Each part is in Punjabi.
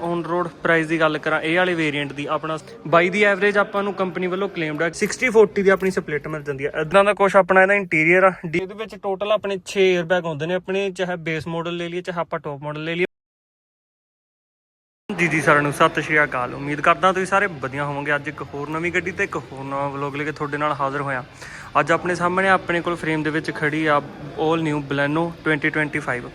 ਔਨ ਰੋਡ ਪ੍ਰਾਈਸ ਦੀ ਗੱਲ ਕਰਾਂ, ਇਹ ਵਾਲੇ ਵੇਰੀਐਂਟ ਦੀ ਆਪਣਾ 22 ਦੀ ਐਵਰੇਜ ਆਪਾਂ ਨੂੰ ਕੰਪਨੀ ਵੱਲੋਂ ਕਲੇਮਡ ਹੈ 60 40 ਦੀ ਆਪਣੀ ਸਪਲਿਟ ਮਿਲ ਜਾਂਦੀ ਹੈ ਇਦਾਂ ਦਾ ਕੁਝ ਆਪਣਾ ਇਹਦਾ ਇੰਟੀਰੀਅਰ ਆ ਡੀ- ਇਹਦੇ ਵਿੱਚ ਟੋਟਲ ਆਪਣੇ 6 에ਅਰਬੈਗ ਹੁੰਦੇ ਨੇ, ਆਪਣੇ ਚਾਹੇ ਬੇਸ ਮਾਡਲ ਲੈ ਲਈਏ, ਚਾਹੇ ਆਪਾਂ ਟੌਪ ਮਾਡਲ ਲੈ ਲਈਏ। ਜੀ ਜੀ ਸਾਰਿਆਂ ਨੂੰ ਸਤਿ ਸ਼੍ਰੀ ਅਕਾਲ। ਉਮੀਦ ਕਰਦਾ ਤੁਸੀਂ ਸਾਰੇ ਵਧੀਆ ਹੋਵੋਗੇ। ਅੱਜ ਇੱਕ ਹੋਰ ਨਵੀਂ ਗੱਡੀ ਤੇ ਇੱਕ ਹੋਰ ਨਵਾਂ ਵਲੌਗ ਲੈ ਕੇ ਤੁਹਾਡੇ ਨਾਲ ਹਾਜ਼ਰ ਹੋਇਆ। ਅੱਜ ਆਪਣੇ ਸਾਹਮਣੇ ਆਪਣੇ ਕੋਲ ਫਰੇਮ ਦੇ ਵਿੱਚ ਖੜੀ ਆ 올 ਨਿਊ ਬਲੈਨੋ 2025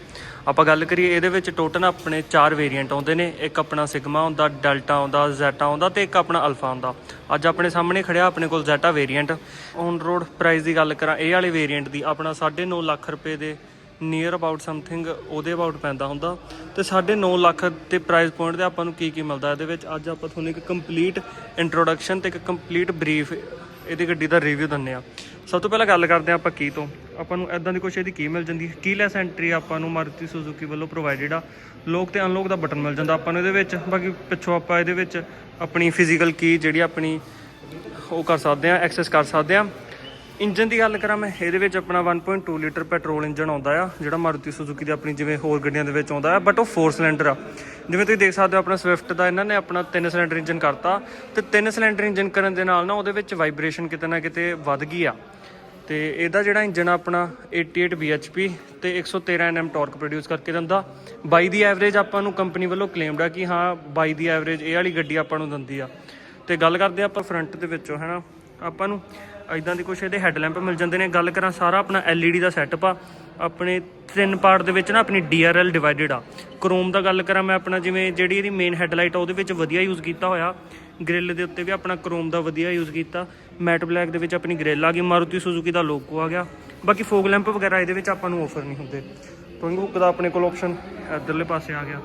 ਆਪਾਂ ਗੱਲ ਕਰੀਏ ਇਹਦੇ ਵਿੱਚ ਟੋਟਲ ਆਪਣੇ 4 ਵੇਰੀਐਂਟ ਆਉਂਦੇ ਨੇ। ਇੱਕ ਆਪਣਾ ਸਿਗਮਾ ਆਉਂਦਾ ਡੈਲਟਾ ਆਉਂਦਾ ਜ਼ੈਟਾ ਆਉਂਦਾ ਤੇ ਇੱਕ ਆਪਣਾ ਅਲਫਾ ਆਉਂਦਾ। ਅੱਜ ਆਪਣੇ ਸਾਹਮਣੇ ਖੜਿਆ ਆਪਣੇ ਕੋਲ Zeta variant on road price ਦੀ ਗੱਲ ਕਰਾਂ, ਇਹ ਵਾਲੇ ਵੇਰੀਐਂਟ ਦੀ ਆਪਣਾ 9.5 ਲੱਖ ਰੁਪਏ ਦੇ ਨੀਅਰ ਅਬਾਊਟ ਸਮਥਿੰਗ ਉਹਦੇ ਅਬਾਊਟ ਪੈਂਦਾ ਹੁੰਦਾ। ਤੇ 9.5 ਲੱਖ ਦੇ ਪ੍ਰਾਈਸ ਪੁਆਇੰਟ ਤੇ ਆਪਾਂ ਨੂੰ ਕੀ ਕੀ ਮਿਲਦਾ ਇਹਦੇ ਵਿੱਚ? ਅੱਜ ਆਪਾਂ ਤੁਹਾਨੂੰ ਇੱਕ ਕੰਪਲੀਟ ਇੰਟਰੋਡਕਸ਼ਨ ਤੇ ਇੱਕ ਕੰਪਲੀਟ ਬਰੀਫ ਇਹਦੀ ਗੱਡੀ ਦਾ ਰਿਵਿਊ ਦਿੰਨੇ ਆ ਸਭ ਤੋਂ ਪਹਿਲਾਂ ਗੱਲ ਕਰਦੇ ਆ ਆਪਾਂ ਕੀ ਤੋਂ। ਆਪਾਂ ਨੂੰ ਐਦਾਂ ਦੀ ਕੁਛ ਇਹਦੀ ਕੀ ਮਿਲ ਜਾਂਦੀ? ਕੀਲੈਸ ਐਂਟਰੀ ਆਪਾਂ ਨੂੰ ਮਾਰੂਤੀ ਸੁਜ਼ੂਕੀ ਵੱਲੋਂ ਪ੍ਰੋਵਾਈਡਡ ਆ। ਲੋਕ ਤੇ ਅਨਲੋਕ ਦਾ ਬਟਨ ਮਿਲ ਜਾਂਦਾ ਆਪਾਂ ਨੂੰ ਇਹਦੇ ਵਿੱਚ। ਬਾਕੀ ਪਿੱਛੋਂ ਆਪਾਂ ਇਹਦੇ ਵਿੱਚ ਆਪਣੀ ਫਿਜ਼ੀਕਲ ਕੀ ਜਿਹੜੀ ਆਪਣੀ ਉਹ ਕਰ ਸਕਦੇ ਆ ਐਕਸੈਸ ਕਰ ਸਕਦੇ ਆ ਇੰਜਨ ਦੀ ਗੱਲ ਕਰਾਂ ਮੈਂ, ਇਹਦੇ ਵਿੱਚ ਆਪਣਾ 1.2 ਲੀਟਰ ਪੈਟਰੋਲ ਇੰਜਨ ਆਉਂਦਾ ਆ, ਜਿਹੜਾ ਮਾਰੂਤੀ ਸੁਜ਼ੂਕੀ ਦੀ ਆਪਣੀ ਜਿਵੇਂ ਹੋਰ ਗੱਡੀਆਂ ਦੇ ਵਿੱਚ ਆਉਂਦਾ ਆ ਬਟ ਉਹ 4 ਸਿਲੰਡਰ ਆ। ਜਿਵੇਂ ਤੁਸੀਂ ਦੇਖ ਸਕਦੇ ਹੋ, ਆਪਣਾ ਸਵਿਫਟ ਦਾ ਇਹਨਾਂ ਨੇ ਆਪਣਾ 3 ਸਿਲੰਡਰ ਇੰਜਨ ਕਰਤਾ ਤੇ 3 ਸਿਲੰਡਰ ਇੰਜਨ ਕਰਨ ਦੇ ਨਾਲ ਨਾ ਉਹਦੇ ਵਿੱਚ ਵਾਈਬ੍ਰੇਸ਼ਨ ਕਿਤੇ ਨਾ ਕਿਤੇ ਵੱਧ ਗਈ ਆ। ਤੇ ਇਹਦਾ ਜਿਹੜਾ ਇੰਜਨ ਆ ਆਪਣਾ 88 bhp ਤੇ 113 nm ਟਾਰਕ ਪ੍ਰੋਡਿਊਸ ਕਰਕੇ ਦਿੰਦਾ। 22 ਦੀ ਐਵਰੇਜ ਆਪਾਂ ਨੂੰ ਕੰਪਨੀ ਵੱਲੋਂ ਕਲੇਮਡ ਆ ਕਿ ਹਾਂ 22 ਦੀ ਐਵਰੇਜ ਇਹ ਵਾਲੀ ਗੱਡੀ ਆਪਾਂ ਨੂੰ ਦਿੰਦੀ ਆ। ਤੇ ਗੱਲ ਕਰਦੇ ਆ ਆਪਾਂ ਫਰੰਟ ਦੇ ਵਿੱਚੋਂ, ਹੈਨਾ? ਆਪਾਂ ਨੂੰ ਇਦਾਂ ਦੀ ਕੁਛ ਇਹਦੇ ਹੈਡਲੈਂਪ ਮਿਲ ਜਾਂਦੇ ਨੇ। ਗੱਲ ਕਰਾਂ ਸਾਰਾ ਆਪਣਾ LED ਦਾ ਸੈਟਅਪ ਆ। ਆਪਣੇ ਤਿੰਨ ਪਾਰਟ ਦੇ ਵਿੱਚ ਨਾ ਆਪਣੀ DRL ਡਿਵਾਈਡਡ ਆ। ਕ੍ਰੋਮ ਦਾ ਗੱਲ ਕਰਾਂ ਮੈਂ ਆਪਣਾ, ਜਿਵੇਂ ਜਿਹੜੀ ਇਹਦੀ ਮੇਨ ਹੈਡਲਾਈਟ ਆ, ਉਹਦੇ ਵਿੱਚ ਵਧੀਆ ਯੂਜ਼ ਕੀਤਾ ਹੋਇਆ। ਗ੍ਰਿਲ ਦੇ ਉੱਤੇ ਵੀ ਆਪਣਾ ਕ੍ਰੋਮ ਦਾ ਵਧੀਆ ਯੂਜ਼ ਕੀਤਾ। ਮੈਟ ਬਲੈਕ ਦੇ ਵਿੱਚ ਆਪਣੀ ਗ੍ਰਿਲ ਆ ਗਈ। ਮਾਰੂਤੀ ਸੁਜ਼ੂਕੀ ਦਾ ਲੋਗੋ ਆ ਗਿਆ। ਬਾਕੀ ਫੋਗ ਲੈਂਪ ਵਗੈਰਾ ਇਹਦੇ ਵਿੱਚ ਆਪਾਂ ਨੂੰ ਆਫਰ ਨਹੀਂ ਹੁੰਦੇ। ਟੋਇੰਗ ਹੁੱਕ ਦਾ ਆਪਣੇ ਕੋਲ ਆਪਸ਼ਨ ਇੱਧਰਲੇ ਪਾਸੇ ਆ ਗਿਆ।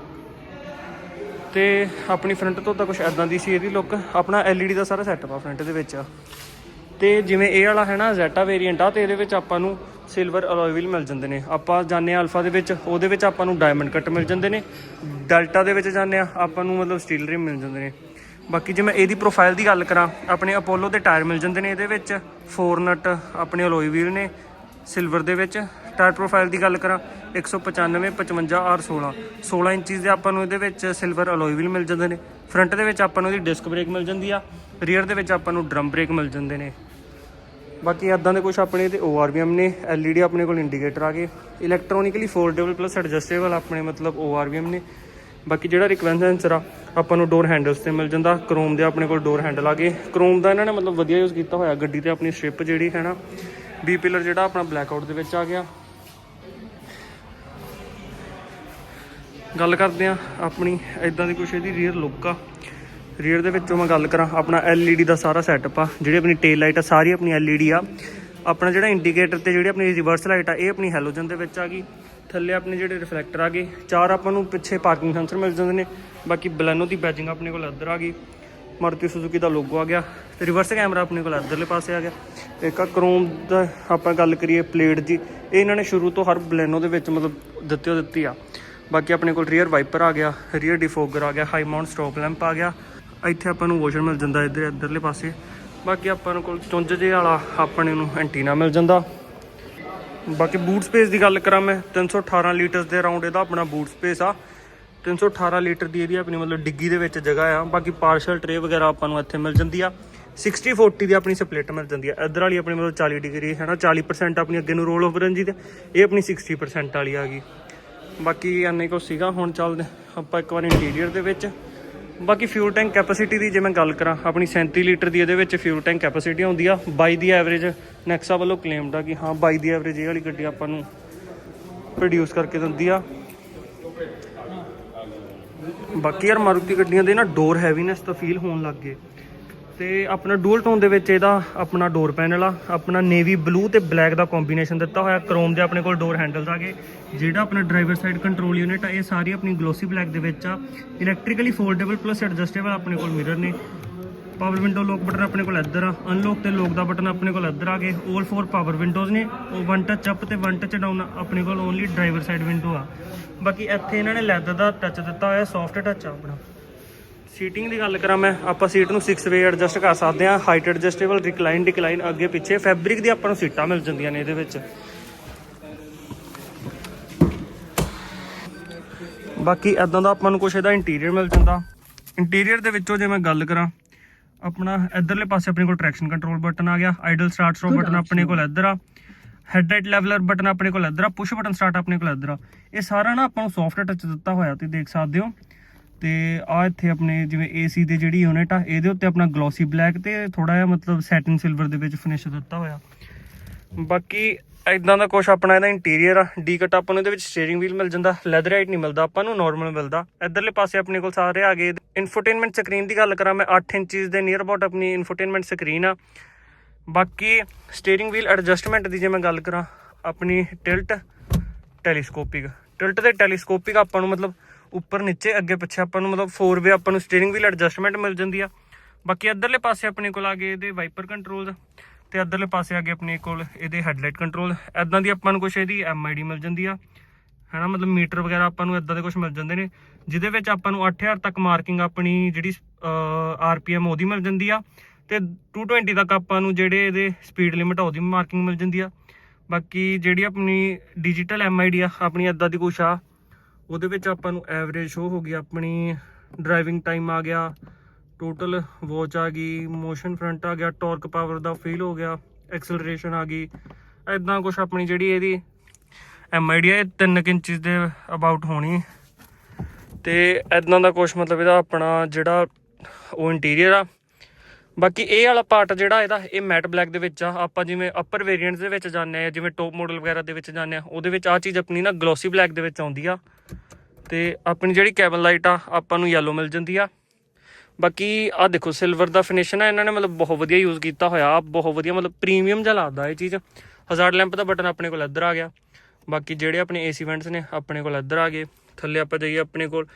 ਤੇ ਆਪਣੀ ਫਰੰਟ ਤੋਂ ਤਾਂ ਕੁਝ ਐਦਾਂ ਦੀ ਸੀ ਇਹਦੀ ਲੁੱਕ ਆਪਣਾ LED ਦਾ ਸਾਰਾ ਸੈਟਅਪ ਆ ਫਰੰਟ ਦੇ ਵਿੱਚ। ਤੇ ਜਿਵੇਂ ਇਹ ਵਾਲਾ ਹੈ ਨਾ ਜ਼ੈਟਾ ਵੇਰੀਐਂਟ ਆ, ਤੇ ਇਹਦੇ ਵਿੱਚ ਆਪਾਂ ਨੂੰ ਸਿਲਵਰ ਅਲੋਏ ਵੀਲ ਮਿਲ ਜਾਂਦੇ ਨੇ। ਆਪਾਂ ਜਾਣਦੇ ਆ ਅਲਫਾ ਦੇ ਵਿੱਚ, ਉਹਦੇ ਵਿੱਚ ਆਪਾਂ ਨੂੰ ਡਾਇਮੰਡ ਕੱਟ ਮਿਲ ਜਾਂਦੇ ਨੇ। ਡੈਲਟਾ ਦੇ ਵਿੱਚ ਜਾਂਦੇ ਆ ਆਪਾਂ ਨੂੰ ਮਤਲਬ ਸਟੀਲ ਰਿਮ ਮਿਲ ਜਾਂਦੇ ਨੇ। ਬਾਕੀ ਜੇ ਮੈਂ ਇਹਦੀ ਪ੍ਰੋਫਾਈਲ ਦੀ ਗੱਲ ਕਰਾਂ, ਆਪਣੇ ਅਪੋਲੋ ਦੇ ਟਾਇਰ ਮਿਲ ਜਾਂਦੇ ਨੇ ਇਹਦੇ ਵਿੱਚ। 4 ਨਟ ਆਪਣੇ ਅਲੋਏ ਵੀਲ ਨੇ ਸਿਲਵਰ ਦੇ ਵਿੱਚ। ਟਾਇਰ ਪ੍ਰੋਫਾਈਲ ਦੀ ਗੱਲ ਕਰਾਂ 195 55 ਆਰ 16 16 ਇੰਚਜ਼ ਦੇ ਆਪਾਂ ਨੂੰ ਇਹਦੇ ਵਿੱਚ ਸਿਲਵਰ ਅਲੋਏ ਵੀਲ ਮਿਲ ਜਾਂਦੇ ਨੇ। ਫਰੰਟ ਦੇ ਵਿੱਚ ਆਪਾਂ ਨੂੰ ਇਹਦੀ ਡਿਸਕ ਬ੍ਰੇਕ ਮਿਲ ਜਾਂਦੀ ਆ ਰੀਅਰ ਦੇ ਵਿੱਚ ਆਪਾਂ ਨੂੰ ਡਰਮ ਬ੍ਰੇਕ ਮਿਲ ਜਾਂਦੇ ਨੇ। ਬਾਕੀ ਇਦਾਂ ਦੇ ਕੁਝ ਆਪਣੇ ਤੇ ORVM ਨੇ, LED ਆਪਣੇ ਕੋਲ ਇੰਡੀਕੇਟਰ ਆ ਗਏ। ਇਲੈਕਟ੍ਰੋਨਿਕਲੀ ਫੋਲਡੇਬਲ ਪਲੱਸ ਐਡਜਸਟੇਬਲ ਆਪਣੇ ਮਤਲਬ ORVM ਨੇ। ਬਾਕੀ ਜਿਹੜਾ ਰਿਕਵੈਂਸ ਸੈਂਸਰ ਆ, ਆਪਾਂ ਨੂੰ ਡੋਰ ਹੈਂਡਲਸ ਤੇ ਮਿਲ ਜਾਂਦਾ। ਕ੍ਰੋਮ ਦੇ ਆਪਣੇ ਕੋਲ ਡੋਰ ਹੈਂਡਲ ਆ ਗਏ। ਕ੍ਰੋਮ ਦਾ ਇਹਨਾਂ ਨੇ ਮਤਲਬ ਵਧੀਆ ਯੂਜ਼ ਕੀਤਾ ਹੋਇਆ। ਗੱਡੀ ਤੇ ਆਪਣੀ ਸਟ੍ਰਿਪ ਜਿਹੜੀ ਹੈ ਨਾ ਬੀ ਪਿਲਰ ਜਿਹੜਾ ਆਪਣਾ ਬਲੈਕ ਆਊਟ ਦੇ ਵਿੱਚ ਆ ਗਿਆ। ਗੱਲ ਕਰਦੇ ਆ ਆਪਣੀ ਇਦਾਂ ਦੀ ਕੁਛ ਇਹਦੀ ਰੀਅਰ ਲੁੱਕ ਆ। ਰੀਅਰ ਦੇ ਵਿੱਚੋਂ ਮੈਂ ਗੱਲ ਕਰਾਂ, ਆਪਣਾ LED ਦਾ ਸਾਰਾ ਸੈਟਅਪ ਆ, ਜਿਹੜੀ ਆਪਣੀ ਟੇਲ ਲਾਈਟ ਆ, ਸਾਰੀ ਆਪਣੀ LED ਆ। ਆਪਣਾ ਜਿਹੜਾ ਇੰਡੀਕੇਟਰ ਤੇ ਜਿਹੜੀ ਆਪਣੀ ਰਿਵਰਸ ਲਾਈਟ ਆ, ਇਹ ਆਪਣੀ ਹੈਲੋਜਨ ਦੇ ਵਿੱਚ ਆ ਗਈ। ਥੱਲੇ ਆਪਣੇ ਜਿਹੜੇ ਰਿਫਲੈਕਟਰ ਆ ਗਏ, ਚਾਰ ਆਪਾਂ ਨੂੰ ਪਿੱਛੇ ਪਾਰਕਿੰਗ ਸੈਂਸਰ ਮਿਲ ਜਾਂਦੇ ਨੇ, ਬਾਕੀ ਬਲੈਨੋ ਦੀ ਬੈਜਿੰਗ ਆਪਣੇ ਕੋਲ ਇੱਧਰ ਆ ਗਈ। ਮਾਰੂਤੀ ਸੁਜ਼ੂਕੀ ਦਾ ਲੋਗੋ ਆ ਗਿਆ, ਤੇ ਰਿਵਰਸ ਕੈਮਰਾ ਆਪਣੇ ਕੋਲ ਇੱਧਰਲੇ ਪਾਸੇ ਆ ਗਿਆ। ਇੱਕ ਆ ਕ੍ਰੋਮ ਦਾ ਆਪਾਂ ਗੱਲ ਕਰੀਏ ਪਲੇਟ ਦੀ, ਇਹ ਇਹਨਾਂ ਨੇ ਸ਼ੁਰੂ ਤੋਂ ਹਰ ਬਲੈਨੋ ਦੇ ਵਿੱਚ ਮਤਲਬ ਦਿੱਤੀ ਹੋ ਦਿੱਤੀ ਆ। ਬਾਕੀ ਆਪਣੇ ਕੋਲ ਰੀਅਰ ਵਾਈਪਰ ਆ ਗਿਆ ਰੀਅਰ ਡਿਫੋਗਰ ਆ ਗਿਆ ਹਾਈ ਮਾਊਂਟ ਸਟਾਪ ਲੈਂਪ ਆ ਗਿਆ। ਇੱਥੇ ਆਪਾਂ ਨੂੰ ਵਾਸ਼ਰ ਮਿਲ ਜਾਂਦਾ ਇੱਧਰ ਇੱਧਰਲੇ ਪਾਸੇ। ਬਾਕੀ ਆਪਾਂ ਨੂੰ ਕੋਲ ਚੁੰਝ ਜੇ ਵਾਲਾ, ਆਪਣੇ ਨੂੰ ਐਂਟੀਨਾ ਮਿਲ ਜਾਂਦਾ। ਬਾਕੀ ਬੂਟ ਸਪੇਸ ਦੀ ਗੱਲ ਕਰਾਂ ਮੈਂ 318 ਲੀਟਰਸ ਦੇ ਅਰਾਊਂਡ ਇਹਦਾ ਆਪਣਾ ਬੂਟ ਸਪੇਸ ਆ। 318 ਲੀਟਰ ਦੀ ਇਹਦੀ ਆਪਣੀ ਮਤਲਬ ਡਿੱਗੀ ਦੇ ਵਿੱਚ ਜਗ੍ਹਾ ਆ। ਬਾਕੀ ਪਾਰਸ਼ਲ ਟਰੇ ਵਗੈਰਾ ਆਪਾਂ ਨੂੰ ਇੱਥੇ ਮਿਲ ਜਾਂਦੀ ਆ। 60 40 ਦੀ ਆਪਣੀ ਸਪਲਿਟ ਮਿਲ ਜਾਂਦੀ ਆ। ਇੱਧਰ ਵਾਲੀ ਆਪਣੀ ਮਤਲਬ 40 ਡਿਗਰੀ ਹੈ ਨਾ 40% ਆਪਣੀ ਅੱਗੇ ਨੂੰ ਰੋਲ ਓਵਰ ਰੰਜੀ ਤੇ। ਇਹ ਆਪਣੀ 60% ਵਾਲੀ ਆ ਗਈ। ਬਾਕੀ ਐਨੇ ਕੋ ਸੀਗਾ। ਹੁਣ ਚੱਲਦੇ ਆਪਾਂ ਇੱਕ ਵਾਰ ਇੰਟੀਰੀਅਰ ਦੇ ਵਿੱਚ। ਬਾਕੀ ਫਿਊਲ ਟੈਂਕ ਕੈਪੈਸਿਟੀ ਦੀ ਜੇ ਮੈਂ ਗੱਲ ਕਰਾਂ, ਆਪਣੀ 37 ਲੀਟਰ ਦੀ ਇਹਦੇ ਵਿੱਚ ਫਿਊਲ ਟੈਂਕ ਕੈਪੈਸਿਟੀ ਹੁੰਦੀ ਆ। 22 ਦੀ ਐਵਰੇਜ ਨੈਕਸਾ ਵੱਲੋਂ ਕਲੇਮਡ ਆ ਕਿ ਹਾਂ 22 ਦੀ ਐਵਰੇਜ ਇਹ ਵਾਲੀ ਗੱਡੀ ਆਪਾਂ ਨੂੰ ਪ੍ਰੋਡਿਊਸ ਕਰਕੇ ਦਿੰਦੀ ਆ। ਬਾਕੀ ਯਾਰ ਮਾਰੂਤੀ ਗੱਡੀਆਂ ਦੇ ਨਾ ਡੋਰ ਹੈਵੀਨੈਸ ਤਾਂ ਫੀਲ ਹੋਣ ਲੱਗ ਗਏ। ਤੇ ਆਪਣਾ ਡੂਅਲ ਟੋਨ ਦੇ ਵਿੱਚ ਇਹਦਾ ਆਪਣਾ ਡੋਰ ਪੈਨਲ ਆ, ਆਪਣਾ ਨੇਵੀ ਬਲੂ ਤੇ ਬਲੈਕ ਦਾ ਕੰਬੀਨੇਸ਼ਨ ਦਿੱਤਾ ਹੋਇਆ ਕ੍ਰੋਮ ਦੇ ਆਪਣੇ ਕੋਲ ਡੋਰ ਹੈਂਡਲਸ ਆ ਗਏ। ਜਿਹੜਾ ਆਪਣਾ ਡਰਾਈਵਰ ਸਾਈਡ ਕੰਟਰੋਲ ਯੂਨਿਟ ਆ, ਇਹ ਸਾਰੀ ਆਪਣੀ ਗਲੋਸੀ ਬਲੈਕ ਦੇ ਵਿੱਚ ਆ। ਇਲੈਕਟ੍ਰੀਕਲੀ ਫੋਲਡੇਬਲ ਪਲੱਸ ਐਡਜਸਟੇਬਲ ਆਪਣੇ ਕੋਲ ਮਿਰਰ ਨੇ। ਪਾਵਰ ਵਿੰਡੋ ਲੋਕ ਬਟਨ ਆਪਣੇ ਕੋਲ ਇੱਧਰ ਆ। ਅਨਲੌਕ ਤੇ ਲੋਕ ਦਾ ਬਟਨ ਆਪਣੇ ਕੋਲ ਇੱਧਰ ਆ ਗਏ। 올 ਫੋਰ ਪਾਵਰ ਵਿੰਡੋਜ਼ ਨੇ। ਉਹ ਵਨ ਟੱਚ ਅਪ ਤੇ ਵਨ ਟੱਚ ਡਾਊਨ ਆਪਣੇ ਕੋਲ ਓਨਲੀ ਡਰਾਈਵਰ ਸਾਈਡ ਵਿੰਡੋ ਆ। ਬਾਕੀ ਇੱਥੇ ਇਹਨਾਂ ਨੇ ਲੈਦਰ ਦਾ ਟੱਚ ਦਿੱਤਾ ਹੋਇਆ ਸੌਫਟ ਟੱਚ ਆ ਆਪਣਾ। ਸੀਟਿੰਗ ਦੀ ਗੱਲ ਕਰਾਂ ਮੈਂ ਆਪਾਂ ਸੀਟ ਨੂੰ 6 ਵੇ ਐਡਜਸਟ ਕਰ ਸਕਦੇ ਹਾਂ ਹਾਈਟ ਐਡਜਸਟੇਬਲ ਰਿਕਲਾਈਨ ਡਿਕਲਾਈਨ ਅੱਗੇ ਪਿੱਛੇ ਫੈਬਰਿਕ ਦੀ ਆਪਾਂ ਨੂੰ ਸੀਟਾਂ ਮਿਲ ਜਾਂਦੀਆਂ ਨੇ ਇਹਦੇ ਵਿੱਚ। ਬਾਕੀ ਐਦਾਂ ਦਾ ਆਪਾਂ ਨੂੰ ਕੁਛ ਇਹਦਾ ਇੰਟੀਰੀਅਰ ਮਿਲ ਜਾਂਦਾ। ਇੰਟੀਰੀਅਰ ਦੇ ਵਿੱਚੋਂ ਜੇ ਮੈਂ ਗੱਲ ਕਰਾਂ ਆਪਣਾ ਇਧਰਲੇ ਪਾਸੇ ਆਪਣੇ ਕੋਲ ਟਰੈਕਸ਼ਨ ਕੰਟਰੋਲ ਬਟਨ ਆ ਗਿਆ ਆਈਡਲ ਸਟਾਰਟ ਸਟਾਪ ਬਟਨ ਆਪਣੇ ਕੋਲ ਇੱਧਰ ਆ। ਹੈਡਲਾਈਟ ਲੈਵਲਰ ਬਟਨ ਆਪਣੇ ਕੋਲ ਇੱਧਰ ਆ ਪੁਸ਼ ਬਟਨ ਸਟਾਰਟ ਆਪਣੇ ਕੋਲ ਇੱਧਰ ਆ। ਇਹ ਸਾਰਾ ਨਾ ਆਪਾਂ ਨੂੰ ਸੌਫਟ ਟੱਚ ਦਿੱਤਾ ਹੋਇਆ ਤੁਸੀਂ ਦੇਖ ਸਕਦੇ ਹੋ। ਤੇ ਆ ਇੱਥੇ ਆਪਣੇ ਜਿਵੇਂ AC ਦੇ ਜਿਹੜੀ ਯੂਨਿਟ ਆ, ਇਹਦੇ ਉੱਤੇ ਆਪਣਾ ਗਲੋਸੀ ਬਲੈਕ ਤੇ ਥੋੜਾ ਜਿਹਾ ਮਤਲਬ ਸੈਟਿਨ ਸਿਲਵਰ ਦੇ ਵਿੱਚ ਫਿਨਿਸ਼ ਦਿੱਤਾ ਹੋਇਆ। ਬਾਕੀ ਇਦਾਂ ਦਾ ਕੁਝ ਆਪਣਾ ਇਹਦਾ ਇੰਟੀਰੀਅਰ ਆ ਡੀ ਕਟ ਆਪਾਂ ਨੂੰ ਇਹਦੇ ਵਿੱਚ ਸਟੀਅਰਿੰਗ ਵੀਲ ਮਿਲ ਜਾਂਦਾ ਲੈਦਰਾਈਟ ਨਹੀਂ ਮਿਲਦਾ, ਆਪਾਂ ਨੂੰ ਨਾਰਮਲ ਮਿਲਦਾ। ਇਧਰਲੇ ਪਾਸੇ ਆਪਣੇ ਕੋਲ ਸਾਰੇ ਆ ਗਏ। ਇਨਫੋਟੇਨਮੈਂਟ ਸਕਰੀਨ ਦੀ ਗੱਲ ਕਰਾਂ, ਮੈਂ 8 ਇੰਚਸ ਦੇ ਨੀਅਰ ਅਬਾਊਟ ਆਪਣੀ ਇਨਫੋਟੇਨਮੈਂਟ ਸਕਰੀਨ ਆ। ਬਾਕੀ ਸਟੀਅਰਿੰਗ ਵੀਲ ਐਡਜਸਟਮੈਂਟ ਦੀ ਜੇ ਮੈਂ ਗੱਲ ਕਰਾਂ, ਆਪਣੀ ਟਿਲਟ ਟੈਲੀਸਕੋਪਿਕ ਟਿਲਟ ਤੇ ਟੈਲੀਸਕੋਪਿਕ ਆਪਾਂ ਨੂੰ ਮਤਲਬ ਉੱਪਰ ਨੀਚੇ, ਅੱਗੇ ਪਿੱਛੇ ਆਪਾਂ ਨੂੰ ਮਤਲਬ 4 ਵੇ ਆਪਾਂ ਨੂੰ ਸਟੀਅਰਿੰਗ ਵੀਲ ਐਡਜਸਟਮੈਂਟ ਮਿਲ ਜਾਂਦੀ ਆ। ਬਾਕੀ ਇੱਧਰਲੇ ਪਾਸੇ ਆਪਣੇ ਕੋਲ ਆ ਗਏ ਇਹਦੇ ਵਾਈਪਰ ਕੰਟਰੋਲ ਤੇ ਇੱਧਰਲੇ ਪਾਸੇ ਆ ਗਏ ਆਪਣੇ ਕੋਲ ਇਹਦੇ ਹੈਡਲਾਈਟ ਕੰਟਰੋਲ ਐਦਾਂ ਦੀ ਆਪਾਂ ਨੂੰ ਕੁਝ ਇਹਦੀ ਐਮਆਈਡੀ ਮਿਲ ਜਾਂਦੀ ਆ। ਹੈਨਾ, ਮਤਲਬ ਮੀਟਰ ਵਗੈਰਾ ਆਪਾਂ ਨੂੰ ਇਦਾਂ ਦੇ ਕੁਝ ਮਿਲ ਜਾਂਦੇ ਨੇ, ਜਿਹਦੇ ਵਿੱਚ ਆਪਾਂ ਨੂੰ 8000 ਤੱਕ ਮਾਰਕਿੰਗ ਆਪਣੀ ਜਿਹੜੀ ਆਰਪੀਐਮ ਉਹਦੀ ਮਿਲ ਜਾਂਦੀ ਆ ਤੇ 220 ਤੱਕ ਆਪਾਂ ਨੂੰ ਜਿਹੜੇ ਇਹਦੇ ਸਪੀਡ ਲਿਮਿਟ ਆ ਉਹਦੀ ਮਾਰਕਿੰਗ ਮਿਲ ਜਾਂਦੀ ਆ। ਬਾਕੀ ਜਿਹੜੀ ਆਪਣੀ ਡਿਜੀਟਲ ਐਮਆਈਡੀ ਆ, ਆਪਣੀ ਇਦਾਂ ਦੀ ਕੁਛ ਆ ਉਹਦੇ ਵਿੱਚ ਆਪਾਂ ਨੂੰ ਐਵਰੇਜ ਸ਼ੋ ਹੋ ਗਈ, ਆਪਣੀ ਡਰਾਈਵਿੰਗ ਟਾਈਮ ਆ ਗਿਆ ਟੋਟਲ ਵਾਚ ਆ ਗਈ ਮੋਸ਼ਨ ਫਰੰਟ ਆ ਗਿਆ ਟਾਰਕ ਪਾਵਰ ਦਾ ਫੀਲ ਹੋ ਗਿਆ ਐਕਸਲਰੇਸ਼ਨ ਆ ਗਈ ਐਦਾਂ ਕੁਛ ਆਪਣੀ ਜਿਹੜੀ ਇਹਦੀ ਐਮਆਈਡੀ ਆ ਇਹ 3 ਇੰਚਸ ਦੇ ਅਬਾਊਟ ਹੋਣੀ। ਤੇ ਐਦਾਂ ਦਾ ਕੁਛ ਮਤਲਬ ਇਹਦਾ ਆਪਣਾ ਜਿਹੜਾ ਉਹ ਇੰਟੀਰੀਅਰ ਆ ਬਾਕੀ ਇਹ ਵਾਲਾ ਪਾਰਟ ਜਿਹੜਾ ਇਹਦਾ, ਇਹ ਮੈਟ ਬਲੈਕ ਦੇ ਵਿੱਚ ਆ। ਆਪਾਂ ਜਿਵੇਂ ਅਪਰ ਵੇਰੀਐਂਟਸ ਦੇ ਵਿੱਚ ਜਾਂਦੇ ਆ, ਜਿਵੇਂ ਟੌਪ ਮਾਡਲ ਵਗੈਰਾ ਦੇ ਵਿੱਚ ਜਾਂਦੇ ਆ, ਉਹਦੇ ਵਿੱਚ ਆ ਚੀਜ਼ ਆਪਣੀ ਨਾ ਗਲੋਸੀ ਬਲੈਕ ਦੇ ਵਿੱਚ ਆਉਂਦੀ ਆ। ਤੇ ਆਪਣੀ ਜਿਹੜੀ ਕੈਬਨ ਲਾਈਟ ਆ, ਆਪਾਂ ਨੂੰ ਯੈਲੋ ਮਿਲ ਜਾਂਦੀ ਆ। ਬਾਕੀ ਆ ਦੇਖੋ ਸਿਲਵਰ ਦਾ ਫਿਨਿਸ਼ਨ ਆ ਇਹਨਾਂ ਨੇ ਮਤਲਬ ਬਹੁਤ ਵਧੀਆ ਯੂਜ਼ ਕੀਤਾ ਹੋਇਆ। ਬਹੁਤ ਵਧੀਆ ਮਤਲਬ ਪ੍ਰੀਮੀਅਮ ਜਿਹਾ ਲੱਗਦਾ ਇਹ ਚੀਜ਼। ਹਜ਼ਾਰ ਲੈਂਪ ਦਾ ਬਟਨ ਆਪਣੇ ਕੋਲ ਇੱਧਰ ਆ ਗਿਆ। ਬਾਕੀ ਜਿਹੜੇ ਆਪਣੇ ਏਸੀ ਵੈਂਟਸ ਨੇ, ਆਪਣੇ ਕੋਲ ਇੱਧਰ ਆ ਗਏ। ਥੱਲੇ ਆਪਾਂ ਜਾਈਏ ਆਪਣੇ ਕੋਲ।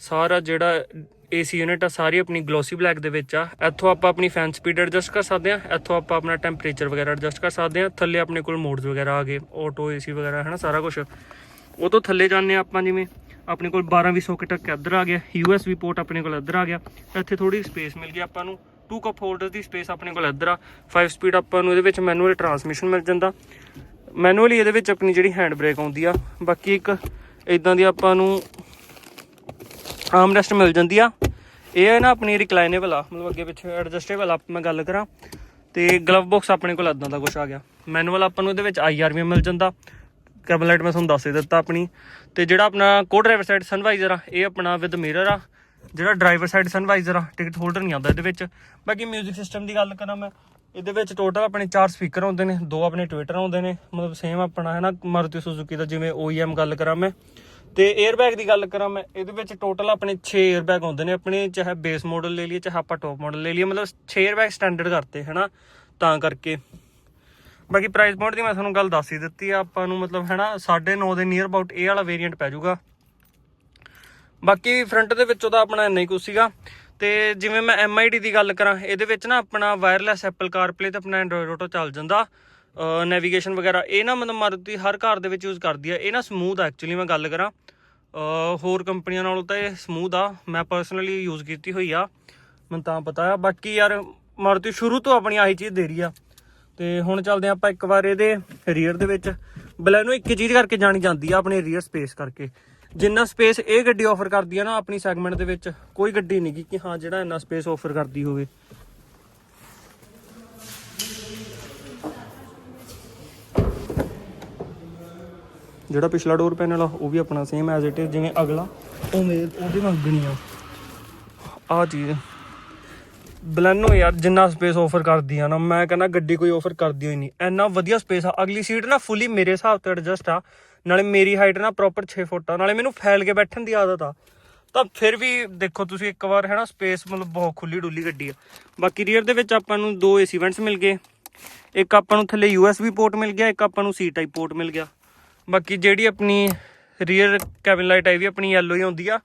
ਸਾਰਾ ਜਿਹੜਾ ਏਸੀ ਯੂਨਿਟ ਆ, ਸਾਰੀ ਆਪਣੀ ਗਲੋਸੀ ਬਲੈਕ ਦੇ ਵਿੱਚ ਆ। ਇੱਥੋਂ ਆਪਾਂ ਆਪਣੀ ਫੈਨ ਸਪੀਡ ਐਡਜਸਟ ਕਰ ਸਕਦੇ ਆ। ਇੱਥੋਂ ਆਪਾਂ ਆਪਣਾ ਟੈਂਪਰੇਚਰ ਵਗੈਰਾ ਐਡਜਸਟ ਕਰ ਸਕਦੇ ਆ। ਥੱਲੇ ਆਪਣੇ ਕੋਲ ਮੋਡਸ ਵਗੈਰਾ ਆ ਗਏ ਆਟੋ ਏਸੀ ਵਗੈਰਾ ਹੈ ਨਾ ਸਾਰਾ ਕੁਝ ਉਹ ਤੋਂ ਥੱਲੇ ਜਾਂਦੇ ਆ ਆਪਾਂ ਜਿਵੇਂ, ਆਪਣੇ ਕੋਲ 12 ਵੀ ਸੌਕਟ ਤੱਕ ਇੱਧਰ ਆ ਗਿਆ। USB ਪੋਰਟ ਆਪਣੇ ਕੋਲ ਇੱਧਰ ਆ ਗਿਆ। ਇੱਥੇ ਥੋੜੀ ਸਪੇਸ ਮਿਲ ਗਈ ਆਪਾਂ ਨੂੰ। ਟੂ ਕੱਪ ਹੋਲਡਰ ਦੀ ਸਪੇਸ ਆਪਣੇ ਕੋਲ ਇੱਧਰ ਆ। 5 ਸਪੀਡ ਆਪਾਂ ਨੂੰ ਇਹਦੇ ਵਿੱਚ ਮੈਨੂਅਲ ਟਰਾਂਸਮਿਸ਼ਨ ਮਿਲ ਜਾਂਦਾ। ਮੈਨੂਅਲੀ ਇਹਦੇ ਵਿੱਚ ਆਪਣੀ ਜਿਹੜੀ ਹੈਂਡ ਬ੍ਰੇਕ ਆਉਂਦੀ ਆ। ਬਾਕੀ ਇੱਕ ਇਦਾਂ ਦੀ ਆਪਾਂ ਨੂੰ ਆਰਮ ਰੈਸਟ ਮਿਲ ਜਾਂਦੀ ਆ। ਇਹ ਹੈ ਨਾ ਆਪਣੀ ਰਿਕਲਾਈਨੇਬਲ ਆ, ਮਤਲਬ ਅੱਗੇ ਪਿੱਛੇ ਐਡਜਸਟੇਬਲ ਆ ਮੈਂ ਗੱਲ ਕਰਾਂ। ਤੇ ਗਲਵ ਬਾਕਸ ਆਪਣੇ ਕੋਲ ਇਦਾਂ ਦਾ ਕੁਝ ਆ ਗਿਆ। ਮੈਨੂਅਲ ਆਪਾਂ ਨੂੰ ਇਹਦੇ ਵਿੱਚ ਆਈਆਰਵੀ ਮਿਲ ਜਾਂਦਾ। ਕੈਬਨ ਮੈਂ ਤੁਹਾਨੂੰ ਦੱਸ ਹੀ ਦਿੱਤਾ ਆਪਣੀ। ਤੇ ਜਿਹੜਾ ਆਪਣਾ ਕੋ ਡਰਾਈਵਰ ਸਾਈਡ ਸਨਵਾਈਜ਼ਰ ਆ, ਇਹ ਆਪਣਾ ਵਿਦ ਮਿਰਰ ਆ। ਜਿਹੜਾ ਡਰਾਈਵਰ ਸਾਈਡ ਸਨਵਾਈਜ਼ਰ ਆ ਟਿਕਟ ਹੋਲਡਰ ਨਹੀਂ ਆਉਂਦਾ ਇਹਦੇ ਵਿੱਚ। ਬਾਕੀ 뮤직 ਸਿਸਟਮ ਦੀ ਗੱਲ ਕਰਾਂ ਮੈਂ, ਇਹਦੇ ਵਿੱਚ ਟੋਟਲ ਆਪਣੇ 4 ਸਪੀਕਰ ਆਉਂਦੇ ਨੇ, ਦੋ ਆਪਣੇ ਟਵਿੱਟਰ ਆਉਂਦੇ ਨੇ। ਮਤਲਬ ਸੇਮ ਆਪਣਾ ਹੈ ਨਾ, ਮਾਰੂਤੀ ਸੁਜ਼ੂਕੀ ਦਾ ਜਿਵੇਂ OEM ਗੱਲ ਕਰਾਂ ਮੈਂ। ਤੇ 에ਅਰਬੈਗ ਦੀ ਗੱਲ ਕਰਾਂ ਮੈਂ, ਇਹਦੇ ਵਿੱਚ ਟੋਟਲ ਆਪਣੇ 6 에ਅਰਬੈਗ ਹੁੰਦੇ ਨੇ, ਆਪਣੇ ਚਾਹੇ ਬੇਸ ਮਾਡਲ ਲੈ ਲਈਏ, ਚਾਹੇ ਆਪਾਂ ਟੋਪ ਮਾਡਲ ਲੈ ਲਈਏ, ਮਤਲਬ 6 에ਅਰਬੈਗ ਸਟੈਂਡਰਡ ਕਰਤੇ, ਹਨਾ, ਤਾਂ ਕਰਕੇ। ਬਾਕੀ ਪ੍ਰਾਈਸ ਪੁਆਇੰਟ ਦੀ ਮੈਂ ਤੁਹਾਨੂੰ ਗੱਲ ਦੱਸ ਹੀ ਦਿੱਤੀ ਆ, ਆਪਾਂ ਨੂੰ ਮਤਲਬ, ਹੈਨਾ 9.5 ਦੇ ਨੀਅਰ ਅਬਾਊਟ ਇਹ ਵਾਲਾ ਵੇਰੀਐਂਟ ਪੈ ਜਾਊਗਾ। ਬਾਕੀ ਫਰੰਟ ਦੇ ਵਿੱਚ ਉਹਦਾ ਆਪਣਾ ਇੰਨਾ ਹੀ ਕੁਝ ਸੀਗਾ। ਤੇ ਜਿਵੇਂ ਮੈਂ MID ਦੀ ਗੱਲ ਕਰਾਂ, ਇਹਦੇ ਵਿੱਚ ਨਾ ਆਪਣਾ ਵਾਇਰਲੈਸ ਐਪਲ ਕਾਰਪਲੇ ਤੇ ਆਪਣਾ ਐਂਡਰੋਇਡ ਆਟੋ ਚੱਲ ਜਾਂਦਾ। ਨੈਵੀਗੇਸ਼ਨ ਵਗੈਰਾ, ਇਹ ਨਾ ਮਤਲਬ ਮਾਰੂਤੀ ਹਰ ਕਾਰ ਦੇ ਵਿੱਚ ਯੂਜ਼ ਕਰਦੀ ਆ। ਇਹ ਨਾ ਸਮੂਥ ਆ ਐਕਚੁਅਲੀ ਮੈਂ ਗੱਲ ਕਰਾਂ। ਹੋਰ ਕੰਪਨੀਆਂ ਨਾਲੋਂ ਤਾਂ ਇਹ ਸਮੂਥ ਆ। ਮੈਂ ਪਰਸਨਲੀ ਯੂਜ਼ ਕੀਤੀ ਹੋਈ ਆ। ਮੈਨੂੰ ਤਾਂ ਪਤਾ ਆ। ਬਾਕੀ ਯਾਰ ਮਾਰੂਤੀ ਸ਼ੁਰੂ ਤੋਂ ਆਪਣੀ ਆਹੀ ਚੀਜ਼ ਦੇ ਰਹੀ ਆ। ਤੇ ਹੁਣ ਚੱਲਦੇ ਆਪਾਂ ਇੱਕ ਵਾਰ ਇਹਦੇ ਰੀਅਰ ਦੇ ਵਿੱਚ। ਬਲੈਨੋ ਇੱਕ ਚੀਜ਼ ਕਰਕੇ ਜਾਣੀ ਜਾਂਦੀ ਆ, ਆਪਣੇ ਰੀਅਰ ਸਪੇਸ ਕਰਕੇ। ਜਿੰਨਾ ਸਪੇਸ ਇਹ ਗੱਡੀ ਆਫਰ ਕਰਦੀ ਆ ਨਾ ਆਪਣੀ ਸੈਗਮੈਂਟ ਦੇ ਵਿੱਚ, ਕੋਈ ਗੱਡੀ ਨਹੀਂ ਗੀ ਕਿ ਹਾਂ, ਜਿਹੜਾ ਇੰਨਾ ਸਪੇਸ ਆਫਰ ਕਰਦੀ ਹੋਵੇ। ਜਿਹੜਾ ਪਿਛਲਾ ਡੋਰ ਪੈਨਲ ਆ ਉਹ ਵੀ ਆਪਣਾ ਸੇਮ ਐਜ਼ ਇਟ ਇਜ਼ ਜਿਵੇਂ ਅਗਲਾ। ਉਵੇਂ ਉਹਦੇ ਵਾਂਗਣੀ ਆ ਆ ਚੀਜ਼। ਬਲੈਨੋ ਯਾਰ, ਜਿੰਨਾ ਸਪੇਸ ਆਫਰ ਕਰਦੀ ਆ ਨਾ, ਮੈਂ ਕਹਿੰਦਾ ਗੱਡੀ ਕੋਈ ਆਫਰ ਕਰਦੀ ਹੋਈ ਨਹੀਂ। ਇੰਨਾ ਵਧੀਆ ਸਪੇਸ ਆ, ਅਗਲੀ ਸੀਟ ਨਾ ਫੁੱਲੀ ਮੇਰੇ ਹਿਸਾਬ 'ਤੇ ਐਡਜਸਟ ਆ। ਨਾਲੇ ਮੇਰੀ ਹਾਈਟ ਨਾ ਪ੍ਰੋਪਰ 6 ਫੁੱਟ ਆ, ਨਾਲੇ ਮੈਨੂੰ ਫੈਲ ਕੇ ਬੈਠਣ ਦੀ ਆਦਤ ਆ। ਤਾਂ ਫਿਰ ਵੀ ਦੇਖੋ ਤੁਸੀਂ ਇੱਕ ਵਾਰ ਹੈ ਨਾ ਸਪੇਸ ਮਤਲਬ ਬਹੁਤ ਖੁੱਲੀ ਡੁੱਲੀ ਗੱਡੀ ਆ। ਬਾਕੀ ਰੀਅਰ ਦੇ ਵਿੱਚ ਆਪਾਂ ਨੂੰ ਦੋ ਏਸੀ ਵੈਂਟਸ ਮਿਲ ਗਏ। ਇੱਕ ਆਪਾਂ ਨੂੰ ਥੱਲੇ USB ਪੋਰਟ ਮਿਲ ਗਿਆ, ਇੱਕ ਆਪਾਂ ਨੂੰ ਸੀ ਟਾਈਪ ਪੋਰਟ ਮਿਲ ਗਿਆ। ਬਾਕੀ ਜਿਹੜੀ ਆਪਣੀ ਰੀਅਰ ਕੈਬਨ ਲਾਈਟ ਆਈ ਵੀ ਆਪਣੀ ਯੈਲੋ ਹੀ ਆਉਂਦੀ ਆ।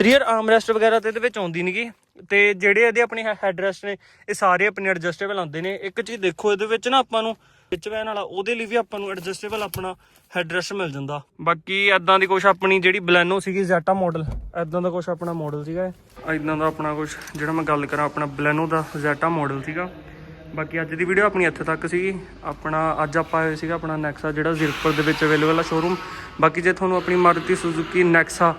ਰੀਅਰ ਆਰਮ ਰੈਸਟ ਵਗੈਰਾ ਤੇ ਇਹਦੇ ਵਿੱਚ ਆਉਂਦੀ ਨਹੀਂਗੀ ਤੇ ਜਿਹੜੇ ਇਹਦੇ ਆਪਣੇ ਹੈਡਰੈਸਟ ਨੇ, ਇਹ ਸਾਰੇ ਆਪਣੇ ਐਡਜਸਟੇਬਲ ਆਉਂਦੇ ਨੇ। ਇੱਕ ਚੀਜ਼ ਦੇਖੋ, ਇਹਦੇ ਵਿੱਚ ਨਾ ਆਪਾਂ ਨੂੰ ਵਿੱਚ ਵੈਨ ਵਾਲਾ, ਉਹਦੇ ਲਈ ਵੀ ਆਪਾਂ ਨੂੰ ਐਡਜਸਟੇਬਲ ਆਪਣਾ ਹੈਡਰੈਸਟ ਮਿਲ ਜਾਂਦਾ। ਬਾਕੀ ਐਦਾਂ ਦੀ ਕੁਛ ਆਪਣੀ ਜਿਹੜੀ ਬਲੈਨੋ ਸੀਗੀ ਜ਼ੈਟਾ ਮਾਡਲ ਐਦਾਂ ਦਾ ਕੁਛ ਆਪਣਾ ਮਾਡਲ ਸੀਗਾ ਐਦਾਂ ਦਾ ਆਪਣਾ ਕੁਛ, ਜਿਹੜਾ ਮੈਂ ਗੱਲ ਕਰਾਂ, ਆਪਣਾ ਬਲੈਨੋ ਦਾ ਜ਼ੈਟਾ ਮਾਡਲ ਸੀਗਾ। ਬਾਕੀ ਅੱਜ ਦੀ ਵੀਡੀਓ ਆਪਣੀ ਇੱਥੇ ਤੱਕ ਸੀਗੀ ਆਪਣਾ ਅੱਜ ਆਪਾਂ ਆਏ ਸੀਗਾ ਆਪਣਾ ਨੈਕਸਾ ਜਿਹੜਾ ਜ਼ੀਰਕਪੁਰ ਦੇ ਵਿੱਚ ਅਵੇਲੇਬਲ ਆ ਸ਼ੋਰੂਮ ਬਾਕੀ ਜੇ ਤੁਹਾਨੂੰ ਆਪਣੀ ਮਾਰੂਤੀ ਸੁਜ਼ੂਕੀ ਨੈਕਸਾ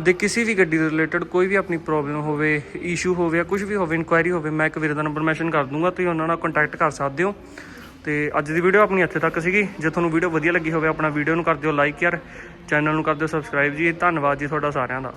ਦੇ ਕਿਸੇ ਵੀ ਗੱਡੀ ਦੇ ਰਿਲੇਟਡ ਕੋਈ ਵੀ ਆਪਣੀ ਪ੍ਰੋਬਲਮ ਹੋਵੇ ਇਸ਼ੂ ਹੋਵੇ ਜਾਂ ਕੁਝ ਵੀ ਹੋਵੇ ਇਨਕੁਆਇਰੀ ਹੋਵੇ, ਮੈਂ ਇੱਕ ਵੀਰ ਦਾ ਨੰਬਰ ਮੈਂਸ਼ਨ ਕਰ ਦੂੰਗਾ, ਤੁਸੀਂ ਉਹਨਾਂ ਨਾਲ ਕੰਟੈਕਟ ਕਰ ਸਕਦੇ ਹੋ। ਤੇ ਅੱਜ ਦੀ ਵੀਡੀਓ ਆਪਣੀ ਇੱਥੇ ਤੱਕ ਸੀਗੀ। ਜੇ ਤੁਹਾਨੂੰ ਵੀਡੀਓ ਵਧੀਆ ਲੱਗੀ ਹੋਵੇ ਆਪਣਾ ਵੀਡੀਓ ਨੂੰ ਕਰ ਦਿਓ ਲਾਈਕ ਯਾਰ ਚੈਨਲ ਨੂੰ ਕਰ ਦਿਓ ਸਬਸਕ੍ਰਾਈਬ ਜੀ। ਧੰਨਵਾਦ ਜੀ ਤੁਹਾਡਾ ਸਾਰਿਆਂ ਦਾ।